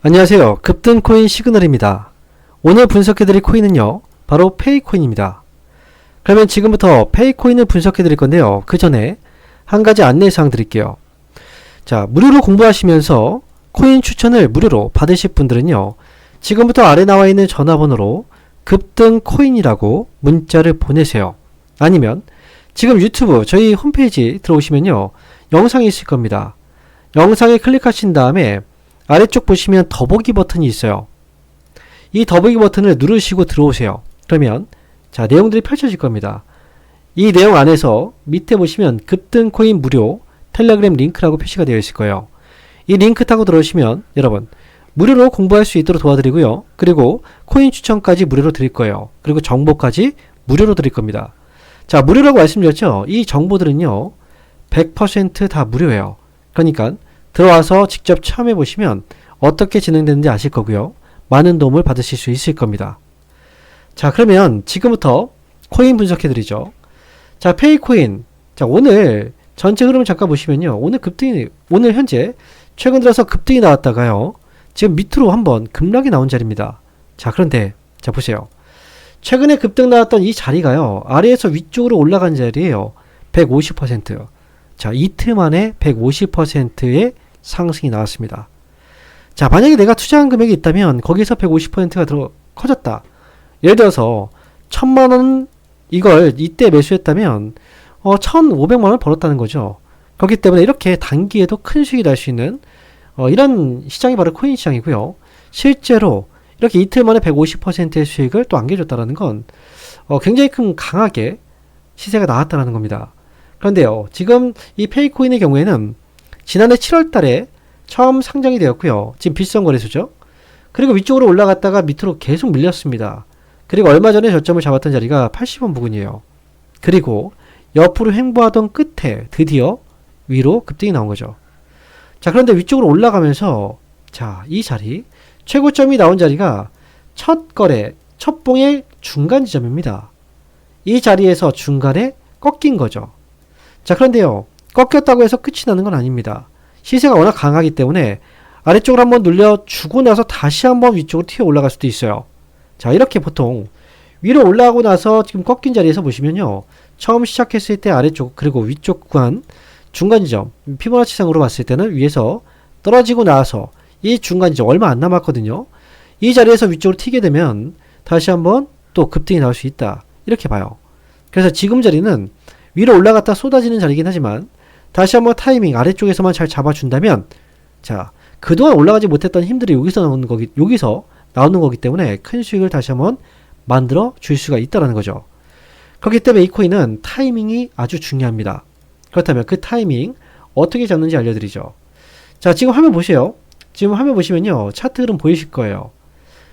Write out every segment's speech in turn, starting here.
안녕하세요. 급등 코인 시그널입니다. 오늘 분석해드릴 코인은요, 바로 페이코인입니다. 그러면 지금부터 페이코인을 분석해드릴 건데요. 그 전에 한 가지 안내사항 드릴게요. 자, 무료로 공부하시면서 코인 추천을 무료로 받으실 분들은요, 지금부터 아래 나와 있는 전화번호로 급등 코인이라고 문자를 보내세요. 아니면 지금 유튜브 저희 홈페이지 들어오시면요, 영상이 있을 겁니다. 영상에 클릭하신 다음에 아래쪽 보시면 더보기 버튼이 있어요. 이 더보기 버튼을 누르시고 들어오세요. 그러면 자 내용들이 펼쳐질 겁니다. 이 내용 안에서 밑에 보시면 급등 코인 무료 텔레그램 링크라고 표시가 되어 있을 거예요. 이 링크 타고 들어오시면 여러분 무료로 공부할 수 있도록 도와드리고요. 그리고 코인 추천까지 무료로 드릴 거예요. 그리고 정보까지 무료로 드릴 겁니다. 자 무료라고 말씀드렸죠. 이 정보들은요 100%다 무료예요. 그러니까 들어와서 직접 체험해 보시면 어떻게 진행되는지 아실 거고요. 많은 도움을 받으실 수 있을 겁니다. 자, 그러면 지금부터 코인 분석해 드리죠. 자, 페이코인. 자, 오늘 전체 흐름을 잠깐 보시면요. 오늘 급등이 오늘 현재 최근 들어서 급등이 나왔다가요. 지금 밑으로 한번 급락이 나온 자리입니다. 자, 그런데 자 보세요. 최근에 급등 나왔던 이 자리가요. 아래에서 위쪽으로 올라간 자리예요. 150%. 자, 이틀 만에 150%의 상승이 나왔습니다. 자, 만약에 내가 투자한 금액이 있다면 거기서 150%가 들어 커졌다. 예를 들어서 1000만 원 이걸 이때 매수했다면 어 1,500만 원 벌었다는 거죠. 그렇기 때문에 이렇게 단기에도 큰 수익이 날 수 있는 어 이런 시장이 바로 코인 시장이고요. 실제로 이렇게 이틀 만에 150%의 수익을 또 안겨줬다는 건 어, 굉장히 큰 강하게 시세가 나왔다는 겁니다. 그런데요, 지금 이 페이코인의 경우에는 지난해 7월 달에 처음 상장이 되었고요. 지금 비싼 거래소죠. 그리고 위쪽으로 올라갔다가 밑으로 계속 밀렸습니다. 그리고 얼마 전에 저점을 잡았던 자리가 80원 부근이에요. 그리고 옆으로 횡보하던 끝에 드디어 위로 급등이 나온 거죠. 자, 그런데 위쪽으로 올라가면서 자, 이 자리 최고점이 나온 자리가 첫 거래, 첫 봉의 중간 지점입니다. 이 자리에서 중간에 꺾인 거죠. 자, 그런데요. 꺾였다고 해서 끝이 나는 건 아닙니다. 시세가 워낙 강하기 때문에 아래쪽으로 한번 눌려 주고 나서 다시 한번 위쪽으로 튀어 올라갈 수도 있어요. 자, 이렇게 보통 위로 올라가고 나서 지금 꺾인 자리에서 보시면요. 처음 시작했을 때 아래쪽 그리고 위쪽 구간 중간 지점 피보나치상으로 봤을 때는 위에서 떨어지고 나서 이 중간 지점 얼마 안 남았거든요. 이 자리에서 위쪽으로 튀게 되면 다시 한번 또 급등이 나올 수 있다. 이렇게 봐요. 그래서 지금 자리는 위로 올라갔다 쏟아지는 자리긴 하지만 다시 한번 타이밍 아래쪽에서만 잘 잡아준다면 자 그동안 올라가지 못했던 힘들이 여기서 나오는 거기 여기서 나오는 거기 때문에 큰 수익을 다시 한번 만들어 줄 수가 있다라는 거죠. 그렇기 때문에 이 코인은 타이밍이 아주 중요합니다. 그렇다면 그 타이밍 어떻게 잡는지 알려드리죠. 자 지금 화면 보세요. 지금 화면 보시면요 차트 흐름 보이실 거예요.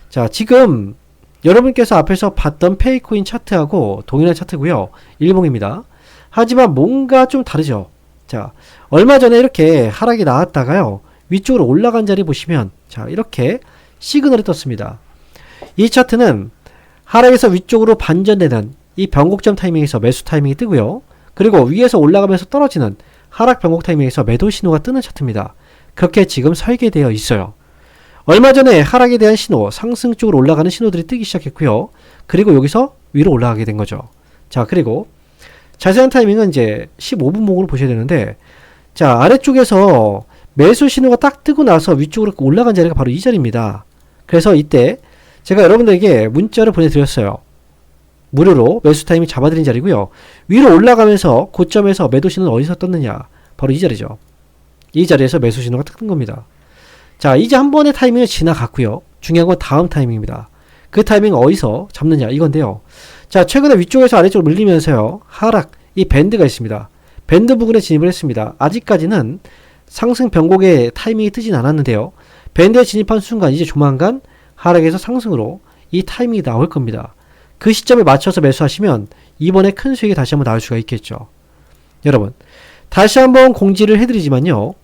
자 지금 여러분께서 앞에서 봤던 페이코인 차트하고 동일한 차트고요. 일봉입니다. 하지만 뭔가 좀 다르죠. 자, 얼마 전에 이렇게 하락이 나왔다가요. 위쪽으로 올라간 자리 보시면 자, 이렇게 시그널이 떴습니다. 이 차트는 하락에서 위쪽으로 반전되는 이 변곡점 타이밍에서 매수 타이밍이 뜨고요. 그리고 위에서 올라가면서 떨어지는 하락 변곡 타이밍에서 매도 신호가 뜨는 차트입니다. 그렇게 지금 설계되어 있어요. 얼마 전에 하락에 대한 신호, 상승 쪽으로 올라가는 신호들이 뜨기 시작했고요. 그리고 여기서 위로 올라가게 된 거죠. 자, 그리고 자세한 타이밍은 이제 15분목으로 보셔야 되는데, 자, 아래쪽에서 매수 신호가 딱 뜨고 나서 위쪽으로 올라간 자리가 바로 이 자리입니다. 그래서 이때 제가 여러분들에게 문자를 보내드렸어요. 무료로 매수 타이밍 잡아드린 자리고요. 위로 올라가면서 고점에서 매도 신호는 어디서 떴느냐? 바로 이 자리죠. 이 자리에서 매수 신호가 뜬 겁니다. 자, 이제 한 번의 타이밍을 지나갔고요. 중요한 건 다음 타이밍입니다. 그 타이밍 어디서 잡느냐 이건데요. 자, 최근에 위쪽에서 아래쪽으로 밀리면서요. 하락, 이 밴드가 있습니다. 밴드 부근에 진입을 했습니다. 아직까지는 상승 변곡의 타이밍이 뜨진 않았는데요. 밴드에 진입한 순간 이제 조만간 하락에서 상승으로 이 타이밍이 나올 겁니다. 그 시점에 맞춰서 매수하시면 이번에 큰 수익이 다시 한번 나올 수가 있겠죠. 여러분, 다시 한번 공지를 해드리지만요.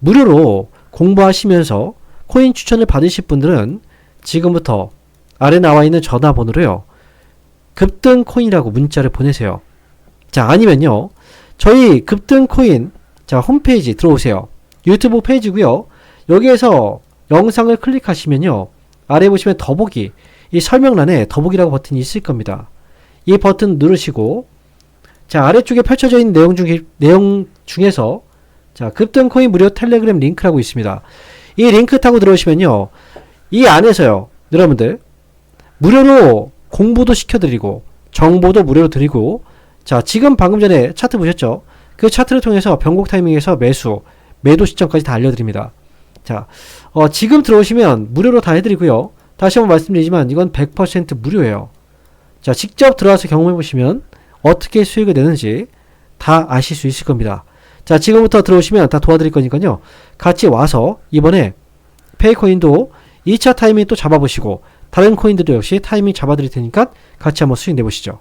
무료로 공부하시면서 코인 추천을 받으실 분들은 지금부터 아래 나와 있는 전화번호로요. 급등 코인이라고 문자를 보내세요. 자, 아니면요. 저희 급등 코인 자, 홈페이지 들어오세요. 유튜브 페이지고요. 여기에서 영상을 클릭하시면요. 아래 보시면 더보기, 이 설명란에 더보기라고 버튼이 있을 겁니다. 이 버튼 누르시고, 자, 아래쪽에 펼쳐져 있는 내용 중, 내용 중에서, 자, 급등 코인 무료 텔레그램 링크라고 있습니다. 이 링크 타고 들어오시면요. 이 안에서요. 여러분들, 무료로 공부도 시켜드리고, 정보도 무료로 드리고, 자, 지금 방금 전에 차트 보셨죠? 그 차트를 통해서 변곡 타이밍에서 매수, 매도 시점까지 다 알려드립니다. 자, 어, 지금 들어오시면 무료로 다 해드리고요. 다시 한번 말씀드리지만 이건 100% 무료예요. 자, 직접 들어와서 경험해 보시면 어떻게 수익을 내는지 다 아실 수 있을 겁니다. 자, 지금부터 들어오시면 다 도와드릴 거니까요. 같이 와서 이번에 페이코인도 2차 타이밍 또 잡아보시고 다른 코인들도 역시 타이밍 잡아드릴 테니까 같이 한번 수익 내보시죠.